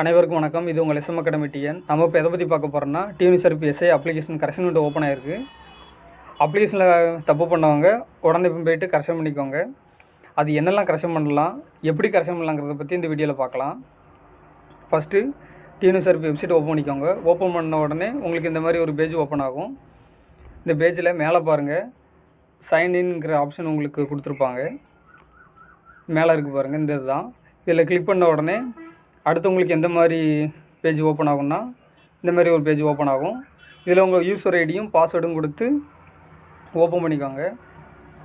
அனைவருக்கும் வணக்கம். இது உங்கள் எஸ்எம் அகாடமி டிஎன். நம்ம இப்போ எதை பற்றி பார்க்க போகிறோம்னா டிஎன் எஸ்ஐ அப்ளிகேஷன் கரெக்ஷன் விட்டு ஓப்பன் ஆயிருக்கு. அப்ளிகேஷனில் தப்பு பண்ணவங்க உடனே இப்போ போயிட்டு கரெக்ஷன் பண்ணிக்கோங்க. அது என்னெல்லாம் கரெக்ஷன் பண்ணலாம் எப்படி கரெக்ஷன் பண்ணலாங்கிறத பற்றி இந்த வீடியோவில் பார்க்கலாம். ஃபஸ்ட்டு டியூனிசர்பி வெப்சைட் ஓப்பன் பண்ணிக்கோங்க. ஓப்பன் பண்ண உடனே உங்களுக்கு இந்த மாதிரி ஒரு பேஜ் ஓப்பன் ஆகும். இந்த பேஜில் மேலே பாருங்கள் சைன்இன்ங்கிற ஆப்ஷன் உங்களுக்கு கொடுத்துருப்பாங்க. மேலே இருக்கு பாருங்கள் இந்த இதுதான். இதில் கிளிக் பண்ண உடனே அடுத்து உங்களுக்கு எந்த மாதிரி பேஜ் ஓப்பன் ஆகும்னா இந்த மாதிரி ஒரு பேஜ் ஓப்பன் ஆகும். இதில் உங்கள் யூஸர் ஐடியும் பாஸ்வேர்டும் கொடுத்து ஓப்பன் பண்ணிக்கோங்க.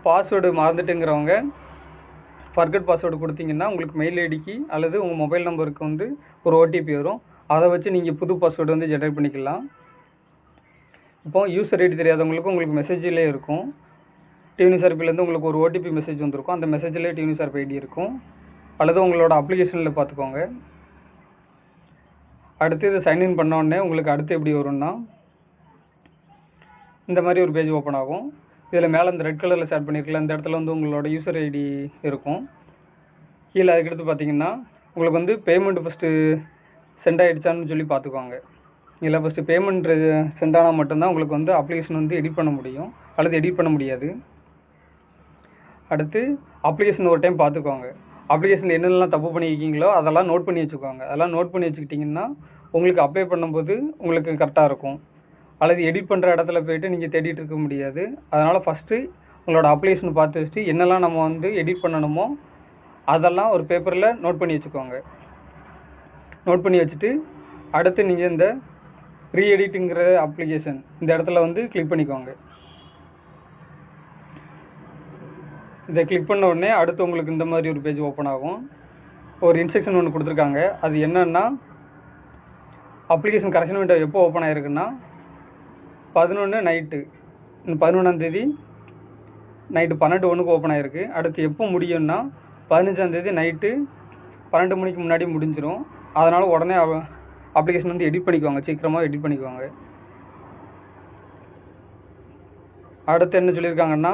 பாஸ்வேர்டு மறந்துட்டுங்கிறவங்க ஃபர்கட் பாஸ்வேர்டு கொடுத்தீங்கன்னா உங்களுக்கு மெயில் ஐடிக்கு அல்லது உங்கள் மொபைல் நம்பருக்கு வந்து ஒரு ஓடிபி வரும். அதை வச்சு நீங்கள் புது பாஸ்வேர்டு வந்து ஜென்ரேட் பண்ணிக்கலாம். இப்போ யூசர் ஐடி தெரியாதவங்களுக்கு உங்களுக்கு மெசேஜிலே இருக்கும். டியூனி சர்பிலேருந்து உங்களுக்கு ஒரு ஓடிபி மெசேஜ் வந்திருக்கும். அந்த மெசேஜில் டியூனி சர்ப் ஐடி இருக்கும். அல்லது உங்களோட அப்ளிகேஷனில் பார்த்துக்கோங்க. அடுத்து இதை சைன்இன் பண்ண உடனே உங்களுக்கு அடுத்து எப்படி வரும்னா இந்த மாதிரி ஒரு பேஜ் ஓப்பன் ஆகும். இதில் மேலே இந்த ரெட் கலரில் ஷேர் பண்ணியிருக்கல இந்த இடத்துல வந்து உங்களோட யூசர் ஐடி இருக்கும். கீழே அதுக்கடுத்து பார்த்தீங்கன்னா உங்களுக்கு வந்து பேமெண்ட் ஃபஸ்ட்டு சென்ட் ஆகிடுச்சான்னு சொல்லி பார்த்துக்குவாங்க இதில் ஃபஸ்ட்டு பேமெண்ட் சென்ட் ஆனால் மட்டும்தான் உங்களுக்கு வந்து அப்ளிகேஷன் வந்து எடிட் பண்ண முடியும். அல்லது எடிட் பண்ண முடியாது. அடுத்து அப்ளிகேஷன் ஒரு டைம் பார்த்துக்கோங்க அப்ளிகேஷனில் என்னென்னலாம் தப்பு பண்ணியிருக்கீங்களோ அதெல்லாம் நோட் பண்ணி வச்சுக்கோங்க. அதெல்லாம் நோட் பண்ணி வச்சுக்கிட்டிங்கன்னா உங்களுக்கு அப்ளை பண்ணும்போது உங்களுக்கு கரெக்டாக இருக்கும். அல்லது எடிட் பண்ணுற இடத்துல போயிட்டு நீங்கள் தேடிட்டு இருக்க முடியாது. அதனால் ஃபஸ்ட்டு உங்களோட அப்ளிகேஷன் பார்த்து வச்சுட்டு என்னெல்லாம் நம்ம வந்து எடிட் பண்ணணுமோ அதெல்லாம் ஒரு பேப்பரில் நோட் பண்ணி வச்சுக்கோங்க. நோட் பண்ணி வச்சுட்டு அடுத்து நீங்கள் இந்த ரீ எடிட்டுங்கிற அப்ளிகேஷன் இந்த இடத்துல வந்து கிளிக் பண்ணிக்கோங்க. இதை கிளிக் பண்ண உடனே அடுத்து உங்களுக்கு இந்த மாதிரி ஒரு பேஜ் ஓப்பன் ஆகும். ஒரு இன்ஸ்ட்ரக்ஷன் ஒன்று கொடுத்துருக்காங்க. அது என்னன்னா அப்ளிகேஷன் கரெக்ஷன் விண்டோ எப்போ ஓப்பன் ஆயிருக்குன்னா பதினொன்று நைட்டு பதினொன்றாந்தேதி நைட்டு பன்னெண்டு ஒன்றுக்கு ஓப்பன் ஆயிருக்கு. அடுத்து எப்போ முடியும்னா பதினஞ்சாந்தேதி நைட்டு பன்னெண்டு மணிக்கு முன்னாடி முடிஞ்சிடும் அதனால் உடனே அப்ளிகேஷன் வந்து எடிட் பண்ணிக்குவாங்க. சீக்கிரமாக எடிட் பண்ணிக்குவாங்க. அடுத்து என்ன சொல்லியிருக்காங்கன்னா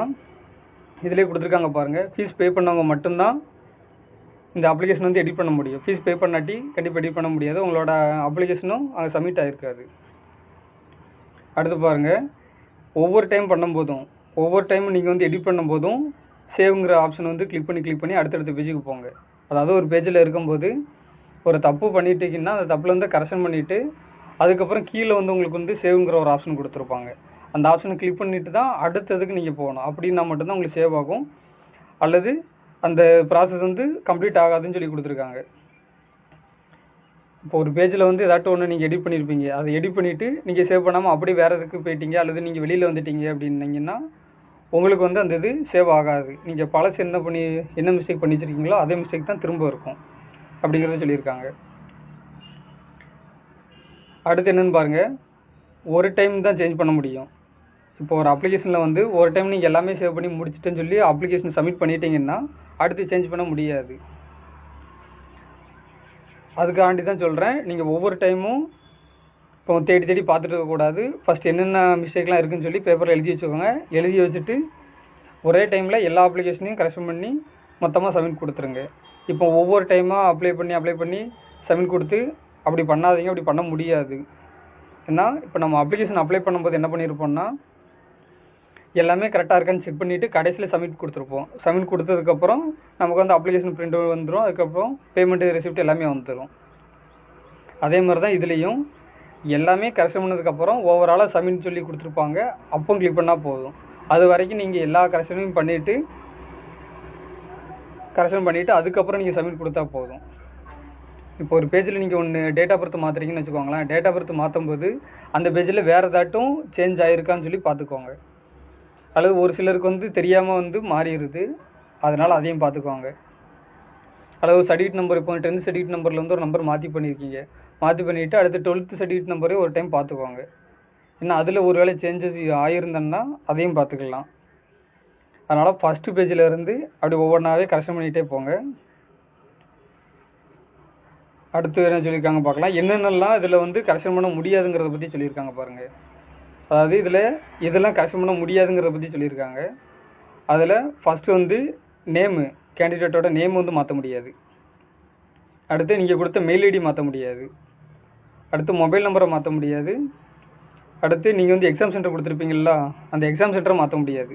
இதிலே கொடுத்துருக்காங்க பாருங்கள் ஃபீஸ் பே பண்ணவங்க மட்டும்தான் இந்த அப்ளிகேஷன் வந்து எடிட் பண்ண முடியும். ஃபீஸ் பே பண்ணாட்டி கண்டிப்பாக எடிட் பண்ண முடியாது. உங்களோட அப்ளிகேஷனும் அங்கே சப்மிட் ஆகிருக்காது அடுத்து பாருங்கள் ஒவ்வொரு டைம் பண்ணும்போதும் ஒவ்வொரு டைமும் நீங்கள் வந்து எடிட் பண்ணும்போதும் சேவ்ங்கிற ஆப்ஷன் வந்து கிளிக் பண்ணி கிளிக் பண்ணி அடுத்தடுத்த பேஜுக்கு போங்க. அதாவது ஒரு பேஜில் இருக்கும்போது ஒரு தப்பு பண்ணிட்டீங்கன்னா அந்த தப்பில் வந்து கரெக்ஷன் பண்ணிவிட்டு அதுக்கப்புறம் கீழே வந்து உங்களுக்கு வந்து சேவ்ங்கிற ஒரு ஆப்ஷன் கொடுத்துருப்பாங்க. அந்த ஆப்ஷனை கிளிக் பண்ணிட்டு தான் அடுத்ததுக்கு நீங்கள் போகணும். அப்படின்னா மட்டும்தான் உங்களுக்கு சேவ் ஆகும். அல்லது அந்த ப்ராசஸ் வந்து கம்ப்ளீட் ஆகாதுன்னு சொல்லி கொடுத்துருக்காங்க. இப்போ ஒரு பேஜில் வந்து ஏதாட்டும் ஒன்று நீங்கள் எடிட் பண்ணியிருப்பீங்க அதை எடிட் பண்ணிவிட்டு நீங்கள் சேவ் பண்ணாமல் அப்படியே வேறு எதுக்கு போயிட்டீங்க? அல்லது நீங்கள் வெளியில் வந்துட்டீங்க அப்படின்னீங்கன்னா உங்களுக்கு வந்து அந்த இது சேவ் ஆகாது. நீங்கள் பழசு என்ன பண்ணி என்ன மிஸ்டேக் பண்ணி வச்சிருக்கீங்களோ அதே மிஸ்டேக் தான் திரும்ப இருக்கும். அப்படிங்கிறத சொல்லியிருக்காங்க. அடுத்து என்னென்னு பாருங்கள் ஒரு டைம் தான் சேஞ்ச் பண்ண முடியும். இப்போ ஒரு அப்ளிகேஷனில் வந்து ஒரு டைம் நீங்கள் எல்லாமே சேவ் பண்ணி முடிச்சிட்டேன்னு சொல்லி அப்ளிகேஷன் சப்மிட் பண்ணிட்டீங்கன்னா அடுத்து சேஞ்ச் பண்ண முடியாது. அதுக்காண்டி தான் சொல்கிறேன் நீங்கள் ஒவ்வொரு டைமும் இப்போ தேடி தேடி பார்த்துட்டு இருக்கக்கூடாது ஃபஸ்ட் என்னென்ன மிஸ்டேக்லாம் இருக்குன்னு சொல்லி பேப்பரில் எழுதி வச்சுக்கோங்க. எழுதி வச்சுட்டு ஒரே டைமில் எல்லா அப்ளிகேஷனையும் கரெக்ஷன் பண்ணி மொத்தமாக சப்மிட் கொடுத்துருங்க. இப்போ ஒவ்வொரு டைமாக அப்ளை பண்ணி அப்ளை பண்ணி சப்மிட் கொடுத்து அப்படி பண்ணாதீங்க அப்படி பண்ண முடியாது. ஏன்னா இப்போ நம்ம அப்ளிகேஷன் அப்ளை பண்ணும்போது என்ன பண்ணியிருப்போம்னா எல்லாமே கரெக்டாக இருக்கான்னு செக் பண்ணிவிட்டு கடைசியில் சப்மிட் கொடுத்துருப்போம். சப்மிட் கொடுத்ததுக்கப்புறம் நமக்கு வந்து அப்ளிகேஷன் பிரிண்ட் வந்துடும் அதுக்கப்புறம் பேமெண்ட்டு ரெசிப்ட் எல்லாமே வந்துடும் அதே மாதிரி தான் இதுலேயும் எல்லாமே கரெக்ஷன் பண்ணதுக்கப்புறம் ஓவராலாக சப்மிட் சொல்லி கொடுத்துருப்பாங்க. அப்போ கிளிக் பண்ணால் போதும். அது வரைக்கும் நீங்கள் எல்லா கரெக்ஷனையும் பண்ணிவிட்டு கரெக்ஷன் பண்ணிவிட்டு அதுக்கப்புறம் நீங்கள் சப்மிட் கொடுத்தா போதும். இப்போ ஒரு பேஜில் நீங்கள் ஒன்று டேட் ஆஃப் பர்த் மாற்றுறீங்கன்னு வச்சுக்கோங்களேன். டேட் ஆஃப் பர்த் மாற்றும் போது அந்த பேஜில் வேறு ஏதாட்டும் சேஞ்ச் ஆகிருக்கான்னு சொல்லி பார்த்துக்கோங்க. அல்லது ஒரு சிலருக்கு வந்து தெரியாமல் வந்து மாறிடுது. அதனால் அதையும் பார்த்துக்கோங்க அல்லது சர்டிஃபிகேட் நம்பர் இப்போ டென்த் சர்டிஃபிகேட் நம்பரில் வந்து ஒரு நம்பர் மாற்றி பண்ணியிருக்கீங்க மாற்றி பண்ணிவிட்டு அடுத்து டுவெல்த்து சர்டிஃபிகேட் நம்பரே ஒரு டைம் பார்த்துக்கோங்க ஏன்னா அதில் ஒரு வேளை சேஞ்சஸ் ஆகியிருந்தேன்னா அதையும் பார்த்துக்கலாம் அதனால் ஃபஸ்ட்டு பேஜில் இருந்து அப்படி ஒவ்வொன்றாவே கரெக்ஷன் பண்ணிகிட்டே போங்க. அடுத்து என்ன சொல்லியிருக்காங்க பார்க்கலாம் என்னென்னலாம் இதில் வந்து கரெக்ஷன் பண்ண முடியாதுங்கிறத பற்றி சொல்லியிருக்காங்க பாருங்கள் அதாவது இதில் இதெல்லாம் கஷ்டம் பண்ண முடியாதுங்கிறத பற்றி சொல்லியிருக்காங்க. அதில் ஃபஸ்ட்டு வந்து நேமு கேண்டிடேட்டோட நேம் வந்து மாற்ற முடியாது. அடுத்து நீங்கள் கொடுத்த மெயில் ஐடி மாற்ற முடியாது. அடுத்து மொபைல் நம்பரை மாற்ற முடியாது. அடுத்து நீங்கள் வந்து எக்ஸாம் சென்டர் கொடுத்துருப்பீங்களா அந்த எக்ஸாம் சென்டரை மாற்ற முடியாது.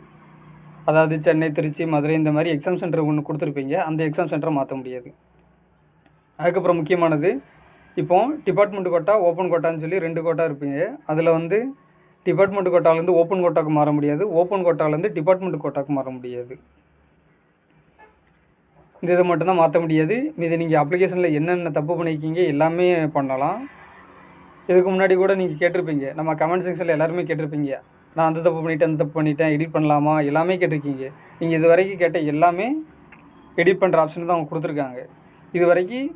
அதாவது சென்னை திருச்சி மதுரை இந்த மாதிரி எக்ஸாம் சென்டர் ஒன்று கொடுத்துருப்பீங்க அந்த எக்ஸாம் சென்டரை மாற்ற முடியாது. அதுக்கப்புறம் முக்கியமானது இப்போ டிபார்ட்மெண்ட் கோட்டா ஓப்பன் கோட்டான்னு சொல்லி ரெண்டு கோட்டா இருப்பீங்க. அதில் வந்து டிபார்ட்மெண்ட் கோட்டாலேருந்து ஓப்பன் கோட்டாக்கு மாற முடியாது. ஓப்பன் கோட்டாலேருந்து டிபார்ட்மெண்ட் கோட்டாக்கு மாற முடியாது. இந்த இதை மட்டும்தான் மாற்ற முடியாது. இது நீங்கள் அப்ளிகேஷனில் என்னென்ன தப்பு பண்ணியிருக்கீங்க எல்லாமே பண்ணலாம். இதுக்கு முன்னாடி கூட நீங்கள் கேட்டிருப்பீங்க. நம்ம கமெண்ட் செக்ஷனில் எல்லாருமே கேட்டிருப்பீங்க. நான் அந்த தப்பு பண்ணிட்டேன் அந்த தப்பு பண்ணிட்டேன் எடிட் பண்ணலாமா? எல்லாமே கேட்டிருக்கீங்க. நீங்கள் இது வரைக்கும் கேட்ட எல்லாமே எடிட் பண்ணுற ஆப்ஷன் தான் அவங்க கொடுத்துருக்காங்க. இது வரைக்கும்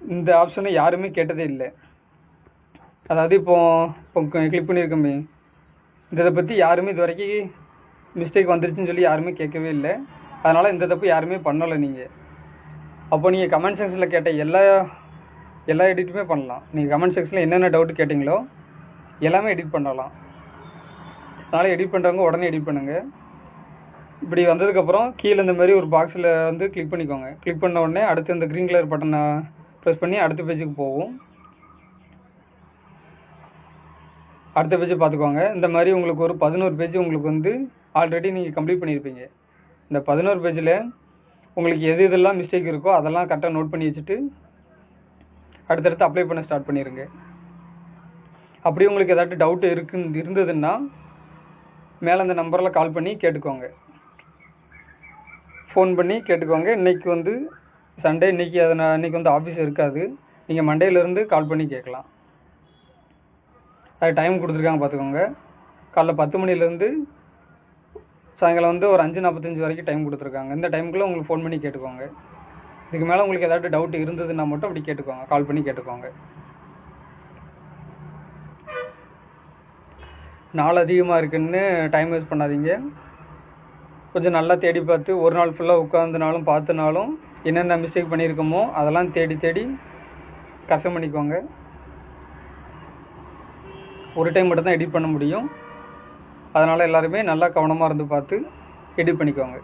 இந்த ஆப்ஷனை யாருமே கேட்டதே இல்லை. அதாவது இப்போ இப்போ கிளிக் பண்ணியிருக்கோம் இந்த இதை பற்றி யாருமே இது வரைக்கும் மிஸ்டேக் வந்துருச்சுன்னு சொல்லி யாருமே கேட்கவே இல்லை. அதனால் இந்த தப்பு யாருமே பண்ணலை நீங்கள் அப்போ நீங்கள் கமெண்ட் செக்ஷனில் கேட்ட எல்லா எல்லா எடிட்டுமே பண்ணலாம். நீங்கள் கமெண்ட் செக்ஷனில் என்னென்ன டவுட் கேட்டிங்களோ எல்லாமே எடிட் பண்ணலாம். அதனால் எடிட் பண்ணுறவங்க உடனே எடிட் பண்ணுங்கள் இப்படி வந்ததுக்கப்புறம் கீழே இந்த மாதிரி ஒரு பாக்ஸில் வந்து கிளிக் பண்ணிக்கோங்க. கிளிக் பண்ண உடனே அடுத்து இந்த க்ரீன் கலர் பட்டனை ப்ரெஸ் பண்ணி அடுத்த பேஜுக்கு போகும். அடுத்த பேஜ் பார்த்துக்கோங்க. இந்த மாதிரி உங்களுக்கு ஒரு பதினோரு பேஜ் உங்களுக்கு வந்து ஆல்ரெடி நீங்கள் கம்ப்ளீட் பண்ணியிருப்பீங்க. இந்த பதினோரு பேஜில் உங்களுக்கு எது எதெல்லாம் மிஸ்டேக் இருக்கோ அதெல்லாம் கரெக்டாக நோட் பண்ணி வச்சுட்டு அடுத்தடுத்து அப்ளை பண்ண ஸ்டார்ட் பண்ணிடுங்க அப்படி உங்களுக்கு ஏதாட்டு டவுட் இருக்கு இருந்ததுன்னா மேலே அந்த நம்பரில் கால் பண்ணி கேட்டுக்கோங்க. ஃபோன் பண்ணி கேட்டுக்கோங்க. இன்னைக்கு வந்து சண்டே இன்னைக்கு அதனால் நான் இன்னைக்கு வந்து ஆஃபீஸ் இருக்காது. நீங்கள் மண்டேலேருந்து கால் பண்ணி கேட்கலாம். அது டைம் கொடுத்துருக்காங்க பார்த்துக்கோங்க. காலைல பத்து மணிலேருந்து சாயங்காலம் வந்து ஒரு அஞ்சு நாற்பத்தஞ்சு வரைக்கும் டைம் கொடுத்துருக்காங்க. இந்த டைமுக்குள்ளே உங்களுக்கு ஃபோன் பண்ணி கேட்டுக்கோங்க. இதுக்கு மேலே உங்களுக்கு ஏதாவது டவுட் இருந்ததுன்னா மட்டும் அப்படி கேட்டுக்கோங்க. கால் பண்ணி கேட்டுக்கோங்க. நாள் அதிகமாக இருக்குன்னு டைம் வேஸ்ட் பண்ணாதீங்க. கொஞ்சம் நல்லா தேடி பார்த்து ஒரு நாள் ஃபுல்லாக உட்காந்துனாலும் பார்த்துனாலும் என்னென்ன மிஸ்டேக் பண்ணியிருக்கோமோ அதெல்லாம் தேடி தேடி கஷ்டம் பண்ணிக்கோங்க. ஒரு டைம் மட்டும் தான் எடிட் பண்ண முடியும். அதனால் எல்லாருமே நல்லா கவனமாக இருந்து பார்த்து எடிட் பண்ணிக்கோங்க.